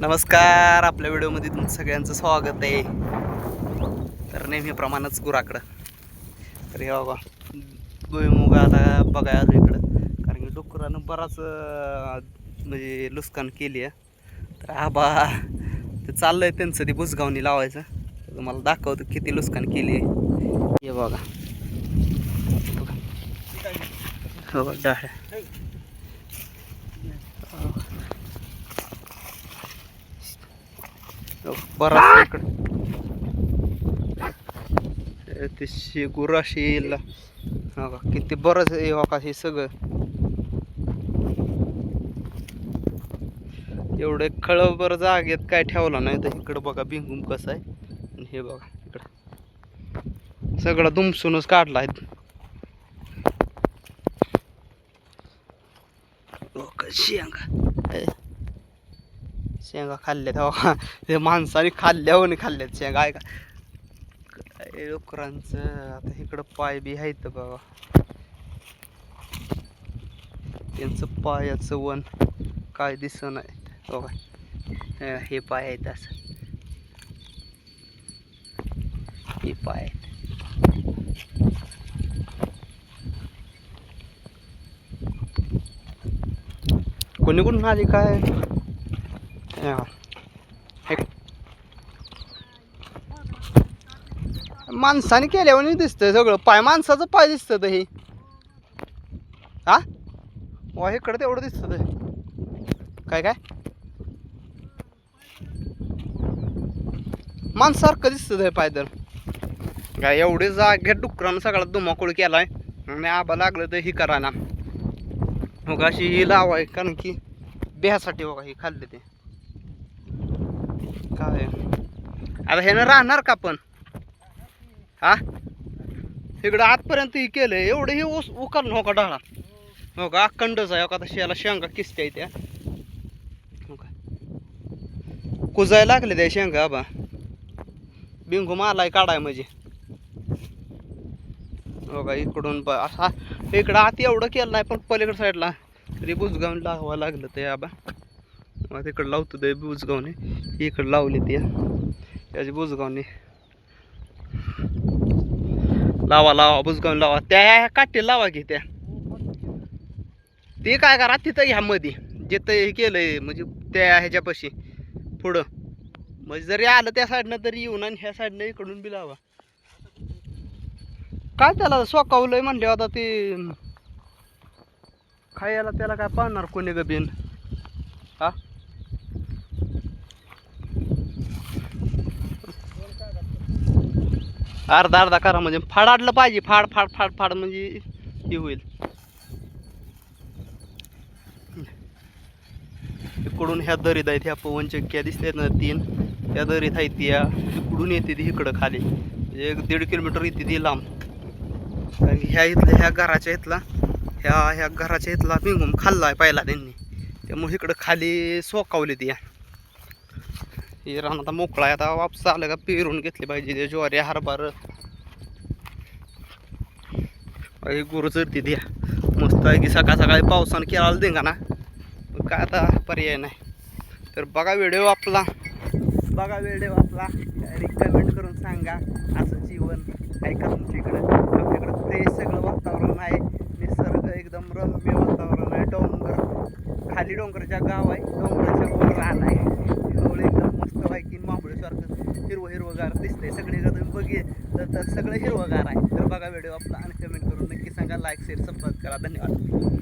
नमस्कार आपल्या व्हिडिओमध्ये तुमचं सगळ्यांचं स्वागत आहे. तर नेहमीप्रमाणेच गुराकडं. तर हे बाबा भुईमुग आता बघायला आलो इकडं. कारण की डुकरानं बराच म्हणजे लुस्कान केली आहे. तर आबा ते चाललंय त्यांचं ते भुसगावणी लावायचं. तर तुम्हाला दाखवतो किती लुस्कान केली आहे. हे बघा. हो डाळ बराच इकडं. हे ते शेगुर येईल हो का किती बरंच हो का हे सगळं. एवढे खळबर जागेत काय ठेवलं नाही तर इकडं बघा भिंगूम कसं आहे. आणि हे बघा इकडं. सगळं दुमसूनच काढला आहे शेंगा. शेंगा खाल्ल्या हो ते माणसाने खाल्ल्यावर खाल्ल्यात शेंगा. आहे का काय आता इकडं पाय बी आहेत बाबा. त्यांचं पायाचं वन काय दिसत नाही हो हे- हे पाय आहेत असं. हे पाय आहेत. कोणी कोण आली काय? हा. हे माणसाने केल्यावर दिसतंय सगळं. पाय माणसाचं पाय दिसतं तर हे. हा? वा इकडं तेवढं दिसतं ते काय काय? माणसारखं दिसतं हे पाय तर. काय एवढे जाग्यात डुकरानं सगळा धुमाकूळ केलाय. आणि आबा लागलं तर ही करायला. मग अशी ही लावाय कारण की बेहासाठी बघा ही खाल्ले ते. काय आता ह्यानं राहणार का पण? हा? इकडं आजपर्यंत ही केलं एवढं हे ऊस उकर हो का डाळा हो का? अखंडच आहे. का तशी याला शेंगा किसत्या त्या. हो का? कुजायला लागले त्या शेंगा बा बिंगू मालाय काढाय म्हणजे. हो का? इकडून असा इकडं आत एवढं केलं नाही पण पलीकडे साईडला तरी बुजगावून लावावं लागलं ते आबा. मग तिकडं लावतो ते बुजगावने. इकडं लावले ते. त्याची बुजगावने. लावा लावा बुजगावून लावा. त्या काठी लावा की त्या. ते काय करा तिथं ह्या मध्ये जिथं हे केलंय म्हणजे त्या ह्याच्यापाशी. पुढं. म्हणजे जरी आलं त्या साईडनं तरी येऊन आणि ह्या साईडनं इकडून बी लावा. काय त्याला सोकावलंय म्हणले आता ते. खायला त्याला काय पाहणार कोणी गबीन हा? अर्धा अर्धा करा म्हणजे फाडाडलं पाहिजे फाड फाड फाड फाड म्हणजे हे होईल. इकडून ह्या दरीत आहेत ह्या पवन चक्क्या दिसतात ना तीन. त्या दरीत आहेत त्या इकडून येते ती इकडं खाली. म्हणजे एक दीड किलोमीटर येते ती लांब. ह्या इथल्या ह्या घराच्या इथला ह्या ह्या घराच्या इथला पिंगून खाल्ला आहे पहिला त्यांनी. त्यामुळे इकडं खाली सोकावली ती. हे रान आता मोकळा आहे. आता वापस आलं का पेरून घेतली पाहिजे ते ज्वारी हरभर. गुरु चरती द्या. मस्त आहे की सकाळ सकाळी पावसानं केला देंगा ना मग काय आता पर्याय नाही. तर बघा व्हिडिओ आपला. बघा व्हिडिओ आपला. रिकमेंड करून सांगा. असं जीवन ऐका तुमच्या इकडं आमच्याकडं फ्रेश सगळं वातावरण आहे. निसर्ग एकदम रम्य वातावरण आहे. डोंगर. खाली डोंगराच्या गाव आहे. डोंगराच्या वर रान आहे. एकदम पैकी माबळीसारखं हिरवं हिरवगार दिसतंय. सगळीकडे तुम्ही बघे तर सगळं हिरवगार आहे. तर बघा व्हिडिओ आपला आणि कमेंट करून नक्की सांगा. लाईक शेअर संपर्क करा. धन्यवाद.